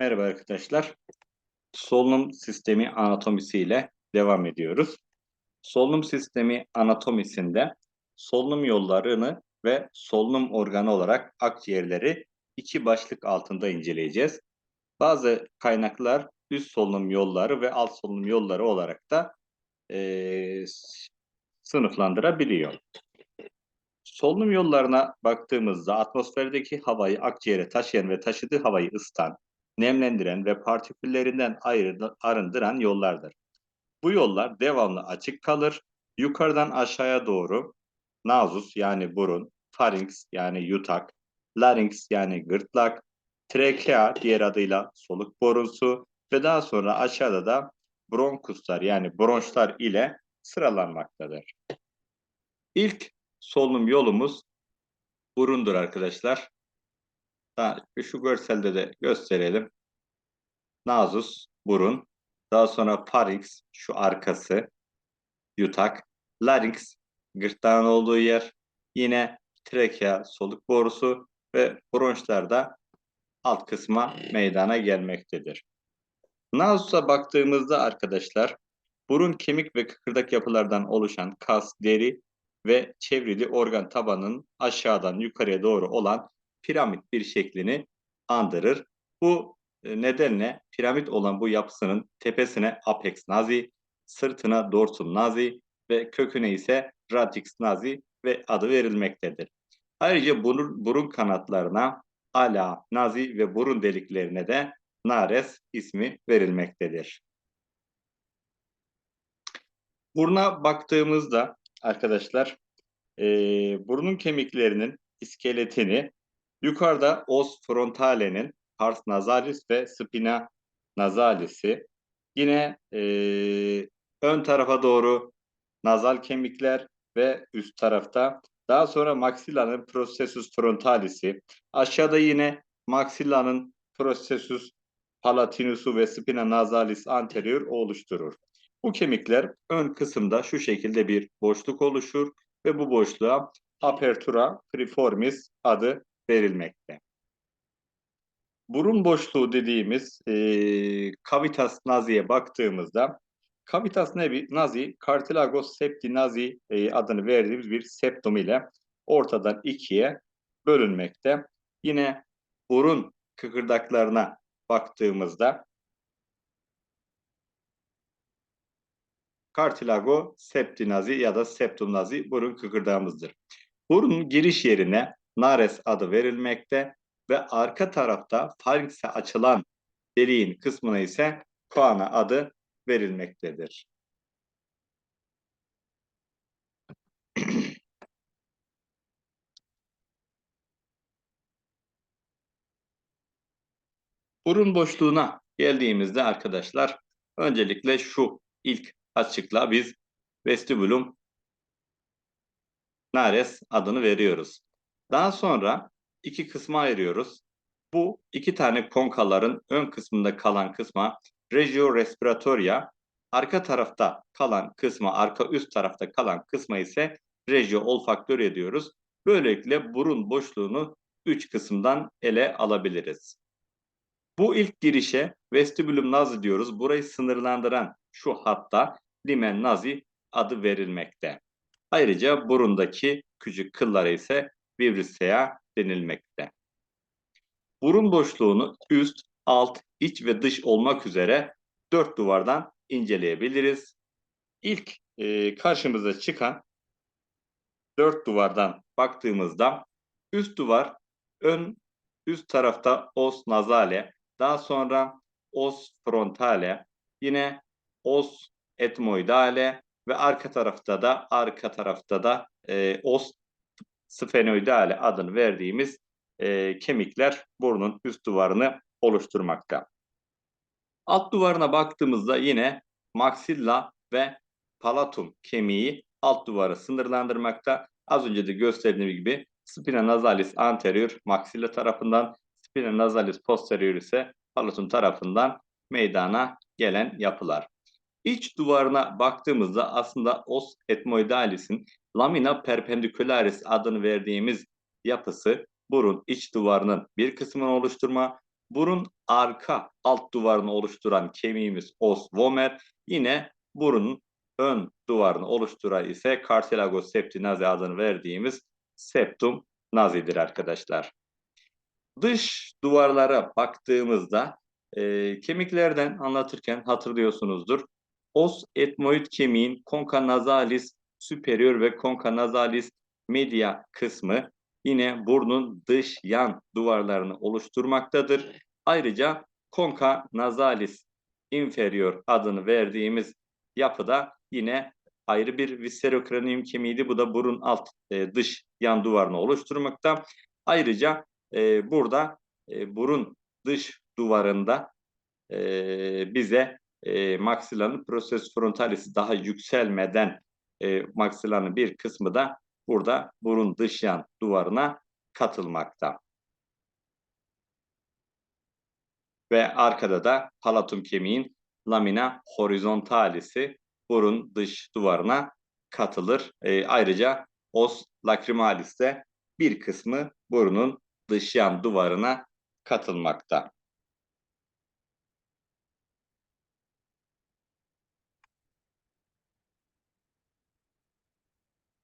Merhaba arkadaşlar. Solunum sistemi anatomisi ile devam ediyoruz. Solunum sistemi anatomisinde solunum yollarını ve solunum organı olarak akciğerleri iki başlık altında inceleyeceğiz. Bazı kaynaklar üst solunum yolları ve alt solunum yolları olarak da eee, sınıflandırabiliyor. Solunum yollarına baktığımızda atmosferdeki havayı akciğere taşıyan ve taşıdığı havayı ısıtan, nemlendiren ve partiküllerinden ayrı- arındıran yollardır. Bu yollar devamlı açık kalır. Yukarıdan aşağıya doğru nazus yani burun, pharynx yani yutak, larynx yani gırtlak, trakea diğer adıyla soluk borusu ve daha sonra aşağıda da bronkuslar yani bronşlar ile sıralanmaktadır. İlk solunum yolumuz burundur arkadaşlar. Ha, şu görselde de gösterelim. Nasus, burun. Daha sonra pharynx, şu arkası, yutak. Larynx, gırtlağın olduğu yer. Yine trakea, soluk borusu ve bronşlar da alt kısma meydana gelmektedir. Nasus'a baktığımızda arkadaşlar, burun kemik ve kıkırdak yapılardan oluşan kas, deri ve çevrili organ tabanının aşağıdan yukarıya doğru olan piramit bir şeklini andırır. Bu e, nedenle piramit olan bu yapısının tepesine apex nazi, sırtına dorsum nazi ve köküne ise radix nazi ve adı verilmektedir. Ayrıca burun, burun kanatlarına ala, nazi ve burun deliklerine de nares ismi verilmektedir. Buruna baktığımızda arkadaşlar e, burun kemiklerinin iskeletini yukarıda os frontale'nin pars nasalis ve spina nasalis'i yine e, ön tarafa doğru nazal kemikler ve üst tarafta daha sonra maxillanın processus frontalisi aşağıda yine maxillanın processus palatinusu ve spina nasalis anterior oluşturur. Bu kemikler ön kısımda şu şekilde bir boşluk oluşur ve bu boşluğa apertura piriformis adı verilmekte. Burun boşluğu dediğimiz e, cavitas nazi'ye baktığımızda cavitas nazi, cartilagos septi nazi e, adını verdiğimiz bir septum ile ortadan ikiye bölünmekte. Yine burun kıkırdaklarına baktığımızda Cartilago septinazi ya da septumnazi burun kıkırdağımızdır. Burun giriş yerine nares adı verilmekte ve arka tarafta farinks'e açılan deliğin kısmına ise koana adı verilmektedir. Burun boşluğuna geldiğimizde arkadaşlar öncelikle şu ilk açıkla biz vestibulum nares adını veriyoruz. Daha sonra iki kısma ayırıyoruz. Bu iki tane konkaların ön kısmında kalan kısma regio respiratoria, arka tarafta kalan kısma, arka üst tarafta kalan kısma ise regio olfaktoria diyoruz. Böylelikle burun boşluğunu üç kısımdan ele alabiliriz. Bu ilk girişe vestibulum nazi diyoruz. Burayı sınırlandıran şu hatta limen nazi adı verilmekte. Ayrıca burundaki küçük kıllara ise vibrisea denilmekte. Burun boşluğunu üst, alt, iç ve dış olmak üzere dört duvardan inceleyebiliriz. İlk e, karşımıza çıkan dört duvardan baktığımızda üst duvar ön üst tarafta os nazale, daha sonra os frontale, yine os etmoidale ve arka tarafta da arka tarafta da e, os sfenoidale adını verdiğimiz e, kemikler burnun üst duvarını oluşturmakta. Alt duvarına baktığımızda yine maxilla ve palatum kemiği alt duvarı sınırlandırmakta. Az önce de gösterdiğim gibi spina nasalis anterior maxilla tarafından, spina nasalis posterior ise palatum tarafından meydana gelen yapılar. İç duvarına baktığımızda aslında os etmoidalis'in lamina perpendicularis adını verdiğimiz yapısı burun iç duvarının bir kısmını oluşturma, burun arka alt duvarını oluşturan kemiğimiz os vomer. Yine burunun ön duvarını oluşturan ise cartilagoz septi nazi adını verdiğimiz septum nazidir arkadaşlar. Dış duvarlara baktığımızda e, kemiklerden anlatırken hatırlıyorsunuzdur. Os etmoid kemiğin conca nasalis superior ve conca nasalis media kısmı yine burnun dış yan duvarlarını oluşturmaktadır. Ayrıca conca nasalis inferior adını verdiğimiz yapıda yine ayrı bir viscerokranium kemiğiydi. Bu da burun alt e, dış yan duvarını oluşturmakta. Ayrıca e, burada e, burun dış duvarında e, bize e, maksilanın proses frontalisi daha yükselmeden e, maksilanın bir kısmı da burada burun dış yan duvarına katılmakta. Ve arkada da palatum kemiğin lamina horizontalisi burun dış duvarına katılır. E, ayrıca os lacrimalis de bir kısmı burunun dış yan duvarına katılmakta.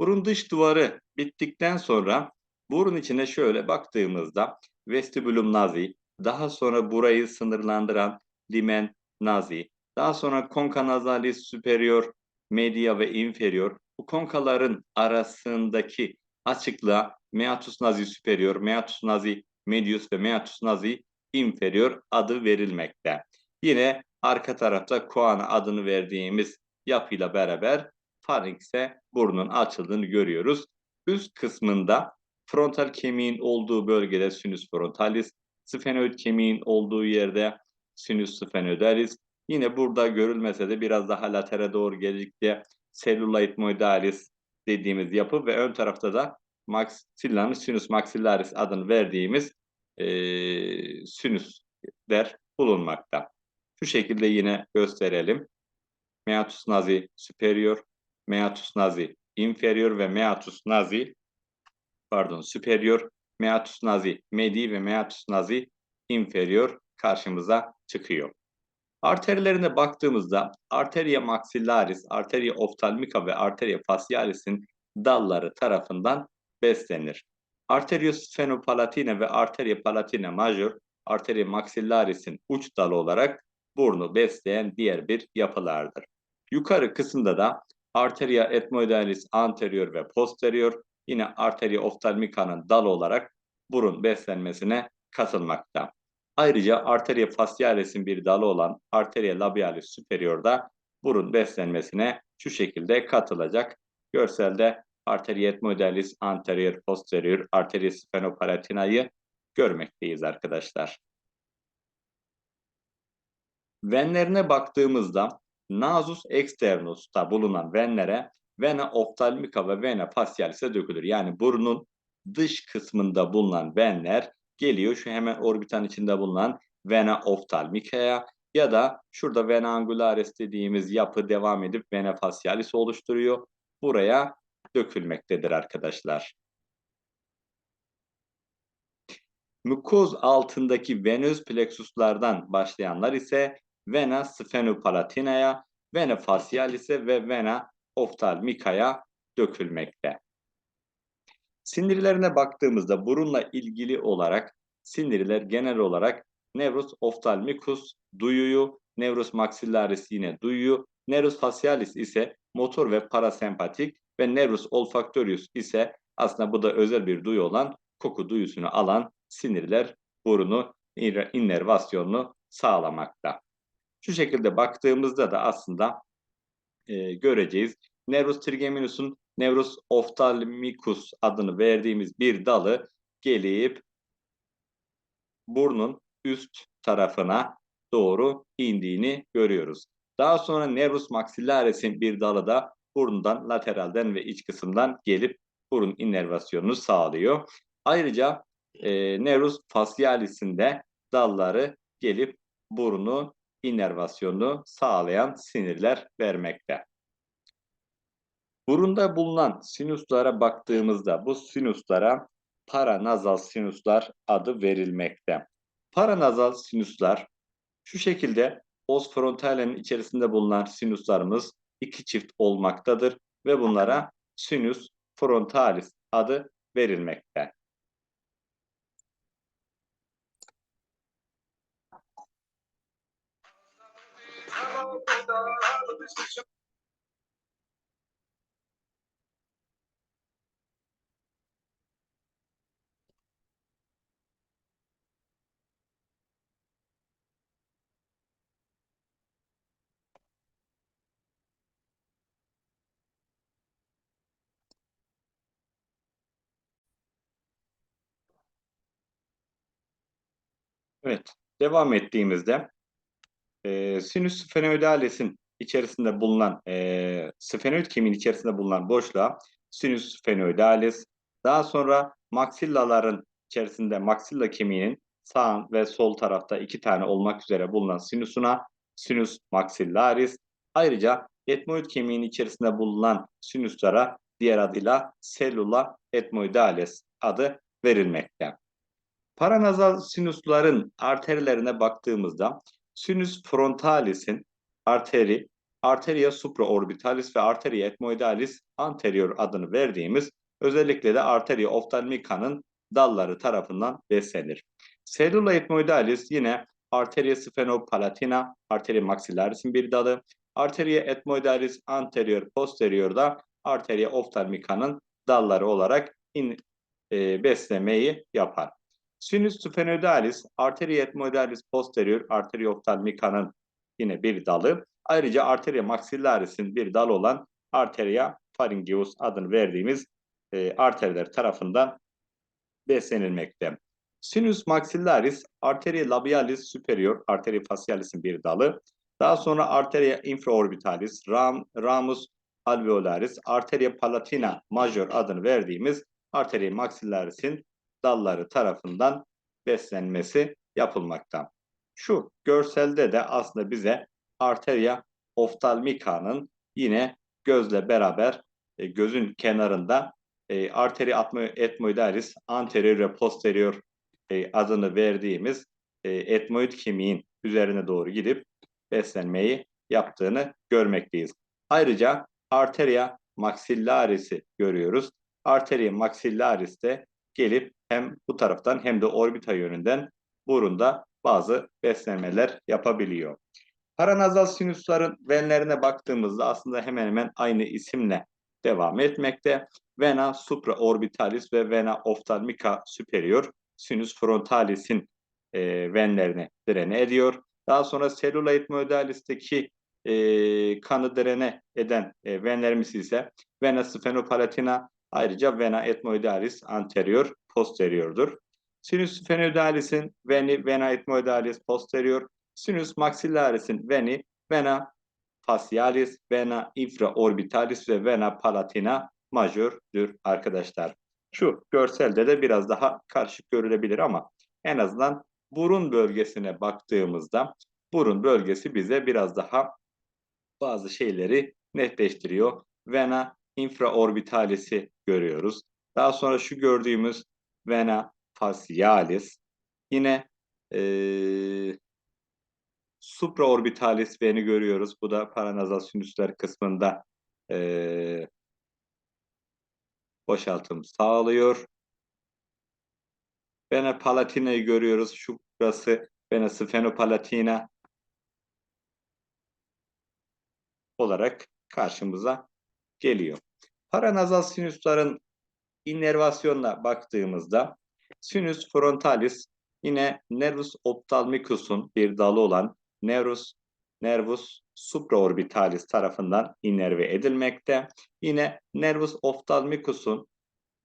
Burun dış duvarı bittikten sonra burun içine şöyle baktığımızda vestibulum nazi, daha sonra burayı sınırlandıran limen nazi, daha sonra conca nasalis superior, media ve inferior. Bu konkaların arasındaki açıklığa meatus nazi superior, meatus nazi medius ve meatus nazi inferior adı verilmekte. Yine arka tarafta koana adını verdiğimiz yapıyla beraber faringse burnun açıldığını görüyoruz. Üst kısmında frontal kemiğin olduğu bölgede sinüs frontalis, sphenoid kemiğin olduğu yerde sinüs sphenoidalis, Yine burada görülmese de biraz daha latere doğru geldikçe cellulite moedalis dediğimiz yapı ve ön tarafta da maxillanın sinus maxillaris adını verdiğimiz e, sinüsler bulunmakta. Şu şekilde yine gösterelim. Meatus nazi superior, meatus nazi inferior ve meatus nazi pardon superior, meatus nazi medi ve meatus nazi inferior karşımıza çıkıyor. Arterilerine baktığımızda arteria maxillaris, arteria oftalmica ve arteria facialis'in dalları tarafından beslenir. Arteria sphenopalatine ve arteria palatine major, arteria maxillaris'in uç dalı olarak burnu besleyen diğer bir yapılardır. Yukarı kısımda da arteria ethmoidalis anterior ve posterior, yine arteria oftalmica'nın dalı olarak burun beslenmesine katılmakta. Ayrıca arteria facialis'in bir dalı olan arteria labialis superior'da burun beslenmesine şu şekilde katılacak. Görselde arteria etmoidalis anterior posterior arteria sphenopalatina'yı görmekteyiz arkadaşlar. Venlerine baktığımızda nasus externus'ta bulunan venlere vena oftalmica ve vena facialis'e dökülür. Yani burnun dış kısmında bulunan venler geliyor şu hemen orbitan içinde bulunan vena oftalmica'ya ya da şurada vena angularis dediğimiz yapı devam edip vena facialis oluşturuyor. Buraya dökülmektedir arkadaşlar. Mukoz altındaki venöz plexuslardan başlayanlar ise vena sphenopalatina'a, vena facialis'e ve vena oftalmica'ya dökülmekte. Sinirlerine baktığımızda burunla ilgili olarak sinirler genel olarak Nevrus oftalmicus duyuyu, Nevrus maxillaris yine duyuyu, Nevrus facialis ise motor ve parasempatik ve Nevrus olfactorius ise aslında bu da özel bir duyu olan koku duyusunu alan sinirler burunu innervasyonunu sağlamakta. Şu şekilde baktığımızda da aslında e, göreceğiz. Nervus trigeminus'un Nevrus oftalmicus adını verdiğimiz bir dalı gelip burnun üst tarafına doğru indiğini görüyoruz. Daha sonra Nevrus maxillaris'in bir dalı da burundan, lateralden ve iç kısımdan gelip burun innervasyonunu sağlıyor. Ayrıca e, Nevrus facialis'in de dalları gelip burnu innervasyonunu sağlayan sinirler vermekte. Burunda bulunan sinüslara baktığımızda bu sinüslara paranazal sinüsler adı verilmekte. Paranazal sinüsler şu şekilde os frontalenin içerisinde bulunan sinüslarımız iki çift olmaktadır ve bunlara sinüs frontalis adı verilmekte. Evet, devam ettiğimizde e, sinüs sphenoidalesin içerisinde bulunan e, sphenoid kemiğin içerisinde bulunan boşluğa sinüs sphenoidalis, daha sonra maksillaların içerisinde maksilla kemiğinin sağ ve sol tarafta iki tane olmak üzere bulunan sinüsuna sinüs maxillaris, ayrıca etmoid kemiğin içerisinde bulunan sinüslara diğer adıyla cellula etmoidalis adı verilmekte. Paranazal sinüslerin arterilerine baktığımızda sinüs frontalis'in arteri, arteria supraorbitalis ve arteria etmoidalis anterior adını verdiğimiz özellikle de arteria ophthalmica'nın dalları tarafından beslenir. Cellula etmoidalis yine arteria sphenopalatina, arteria maxillaris'in bir dalı. Arteria etmoidalis anterior posterior da arteria ophthalmica'nın dalları olarak in, e, beslemeyi yapar. Sinüs sphenoidalis, arteria etmoidalis posterior, arteria ophthalmica'nın yine bir dalı. Ayrıca arteria maxillaris'in bir dalı olan arteria pharyngeus adını verdiğimiz e, arterler tarafından beslenilmekte. Sinus maxillaris, arteria labialis superior, arteria facialis'in bir dalı. Daha sonra arteria infraorbitalis, ram, ramus alveolaris, arteria palatina major adını verdiğimiz arteria maxillaris'in dalları tarafından beslenmesi yapılmakta. Şu görselde de aslında bize arteria oftalmika'nın yine gözle beraber e, gözün kenarında e, arteri etmoidalis anterior ve posterior e, adını verdiğimiz e, etmoid kemiğin üzerine doğru gidip beslenmeyi yaptığını görmekteyiz. Ayrıca arteria maxillaris'i görüyoruz. Arteria maxillaris de gelip hem bu taraftan hem de orbita yönünden burunda bazı beslenmeler yapabiliyor. Paranazal sinüslerin venlerine baktığımızda aslında hemen hemen aynı isimle devam etmekte. Vena supraorbitalis ve vena ophthalmica superior sinüs frontalis'in e, venlerini direne ediyor. Daha sonra cellula etmoidalis'teki e, kanı direne eden e, venlerimiz ise vena sphenopalatina ayrıca vena etmoidalis anterior posteriordur. Sinüs sphenoidalis'in veni vena etmoidalis posterior, sinüs maxillaris'in veni vena facialis, vena infraorbitalis ve vena palatina majördür arkadaşlar. Şu görselde de biraz daha karışık görülebilir ama en azından burun bölgesine baktığımızda burun bölgesi bize biraz daha bazı şeyleri netleştiriyor. Vena infraorbitalis'i görüyoruz. Daha sonra şu gördüğümüz vena facialis yine e, supraorbitalis veni görüyoruz. Bu da paranazal sinüsler kısmında e, boşaltım sağlıyor. Vena palatina'yı görüyoruz. Şurası vena sphenoplatina olarak karşımıza geliyor. Paranazal sinüslerin innervasyonuna baktığımızda sinüs frontalis yine nervus ophthalmicus'un bir dalı olan nervus nervus supraorbitalis tarafından innerve edilmekte. Yine nervus ophthalmicus'un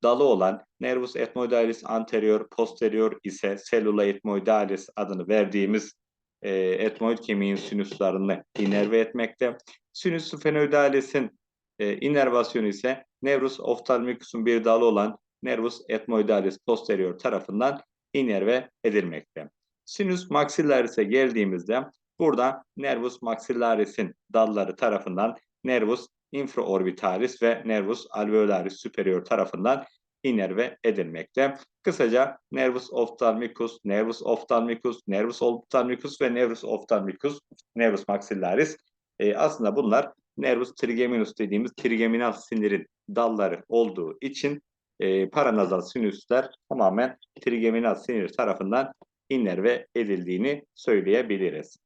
dalı olan nervus etmoidalis anterior posterior ise cellula etmoidalis adını verdiğimiz e, etmoid kemiğin sinüslerini inerve etmekte. Sinüs sphenoidalis'in e, inervasyonu ise nervus ophthalmicus'un bir dalı olan nervus etmoidalis posterior tarafından inerve edilmekte. Sinüs maxillaris'e geldiğimizde burada nervus maxillaris'in dalları tarafından nervus infraorbitalis ve nervus alveolaris superior tarafından inerve edilmekte. Kısaca nervus ophthalmicus, nervus ophthalmicus, nervus ophthalmicus ve nervus ophthalmicus, nervus maxillaris. E, aslında bunlar nervus trigeminus dediğimiz trigeminal sinirin dalları olduğu için e, paranazal sinüsler tamamen trigeminal sinir tarafından inerve edildiğini söyleyebiliriz.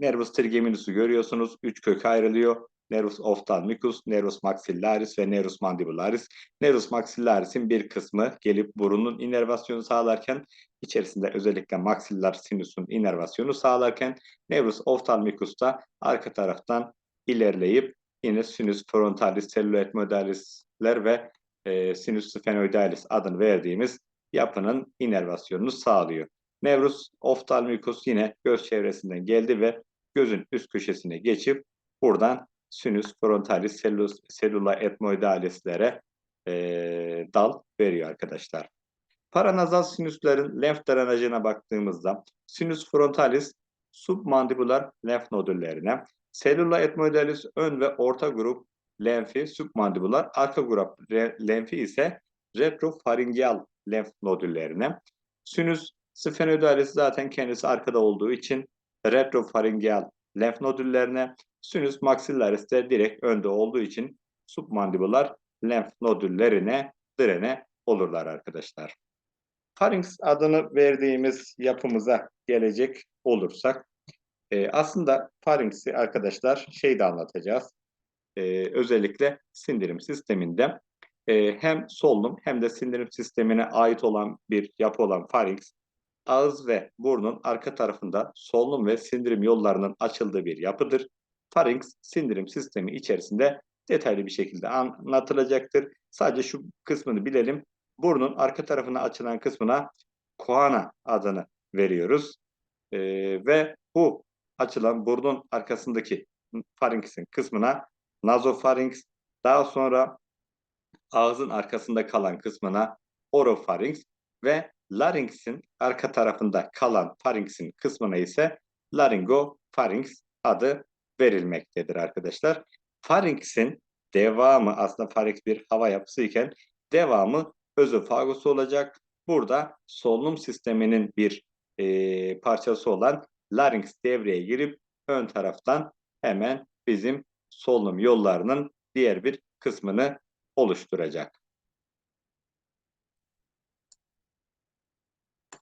Nervus trigeminus'u görüyorsunuz. Üç kök ayrılıyor. Nervus ophthalmicus, nervus maxillaris ve nervus mandibularis. Nervus maxillaris'in bir kısmı gelip burunun inervasyonu sağlarken içerisinde özellikle maxillar sinüsün inervasyonu sağlarken nervus ophthalmicus da arka taraftan ilerleyip yine sinüs frontalis, cellulite modalisler ve e, sinüs sphenoidalis adını verdiğimiz yapının inervasyonunu sağlıyor. Nevrus ophthalmicus yine göz çevresinden geldi ve gözün üst köşesine geçip buradan sinüs frontalis, cellus, cellula etmoidalislere e, dal veriyor arkadaşlar. Paranazal sinüslerin lenf drenajına baktığımızda sinüs frontalis submandibular lenf nodüllerine, cellula etmoidalis ön ve orta grup lenfi submandibular, arka grup lenfi ise retrofaringeal lenf nodüllerine. Sinüs sphenoidalis zaten kendisi arkada olduğu için retrofaringeal lenf nodüllerine, sinüs maxillaris de direkt önde olduğu için submandibular lenf nodüllerine drene olurlar arkadaşlar. Pharynx adını verdiğimiz yapımıza gelecek olursak, e, aslında pharynx'i arkadaşlar şey de anlatacağız. E, özellikle sindirim sisteminde e, hem solunum hem de sindirim sistemine ait olan bir yapı olan pharynx, ağız ve burnun arka tarafında solunum ve sindirim yollarının açıldığı bir yapıdır. Pharynx sindirim sistemi içerisinde detaylı bir şekilde anlatılacaktır. Sadece şu kısmını bilelim. Burnun arka tarafına açılan kısmına koana adını veriyoruz. Ee, ve bu açılan burnun arkasındaki pharynx'in kısmına nasofarinx, daha sonra ağzın arkasında kalan kısmına oropharynx ve larynx'in arka tarafında kalan pharynx'in kısmına ise laryngopharynx adı verilmektedir arkadaşlar. Pharynx'in devamı aslında pharynx bir hava yapısı iken devamı özofagus olacak. Burada solunum sisteminin bir e, parçası olan larynx devreye girip ön taraftan hemen bizim solunum yollarının diğer bir kısmını oluşturacak.